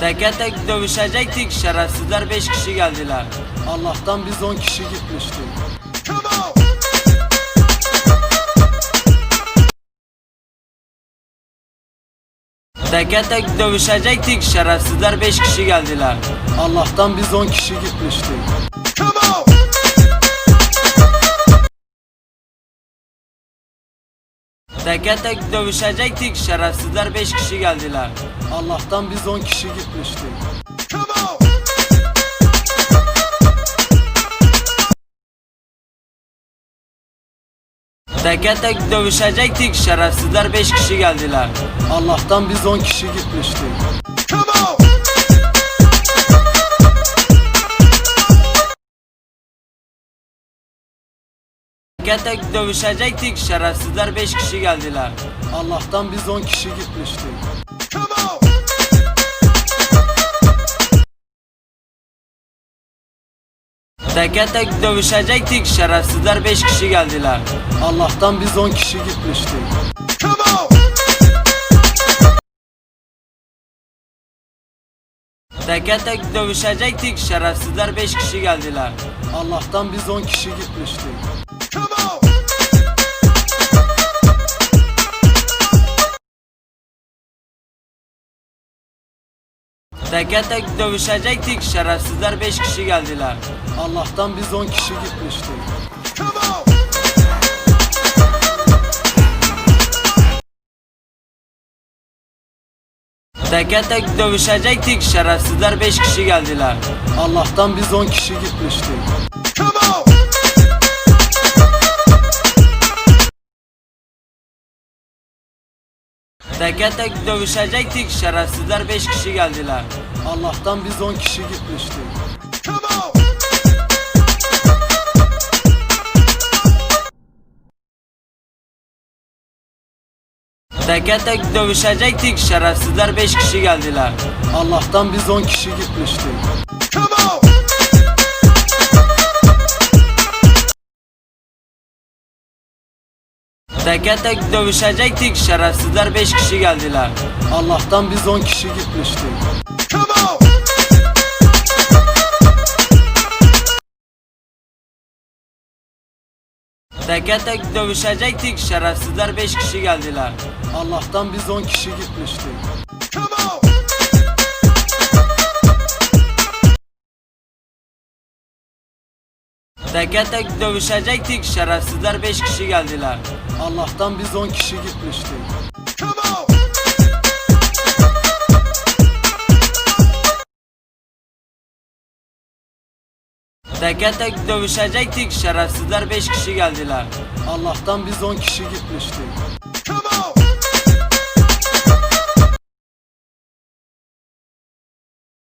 Teke tek dövüşecektik şerefsizler 5 kişi geldiler. Allah'tan biz 10 kişi gitmiştik. Teke tek dövüşecektik şerefsizler 5 kişi geldiler. Allah'tan biz 10 kişi gitmiştik. Teke tek dövüşecektik şerefsizler 5 kişi geldiler. Allah'tan biz 10 kişi gitmiştik. Teke tek dövüşecektik şerefsizler 5 kişi geldiler. Allah'tan biz 10 kişi gitmiştik. Teke tek dövüşecektik şerefsizler 5 kişi geldiler. Allah'tan biz 10 kişi gitmiştik. Teke tek dövüşecektik şerefsizler 5 kişi geldiler. Allah'tan biz 10 kişi gitmiştik. Teke tek dövüşecektik şerefsizler 5 kişi geldiler. Allah'tan biz 10 kişi gitmiştik. Teke tek dövüşecektik şerefsizler 5 kişi geldiler. Allah'tan biz 10 kişi gitmiştik. Teke tek dövüşecektik şerefsizler 5 kişi geldiler. Allah'tan biz 10 kişi gitmiştik. Teke tek dövüşecektik şerefsizler 5 kişi geldiler. Allah'tan biz 10 kişi gitmiştik. Teke tek dövüşecektik şerefsizler 5 kişi geldiler. Allah'tan biz 10 kişi gitmiştik. Teke tek dövüşecektik şerefsizler 5 kişi geldiler. Allah'tan biz 10 kişi gitmiştik. Teke tek dövüşecektik şerefsizler 5 kişi geldiler. Allah'tan biz 10 kişi gitmiştik. Teke tek dövüşecektik şerefsizler 5 kişi geldiler. Allah'tan biz 10 kişi gitmiştik. Teke tek dövüşecektik şerefsizler 5 kişi geldiler. Allah'tan biz 10 kişi gitmiştik.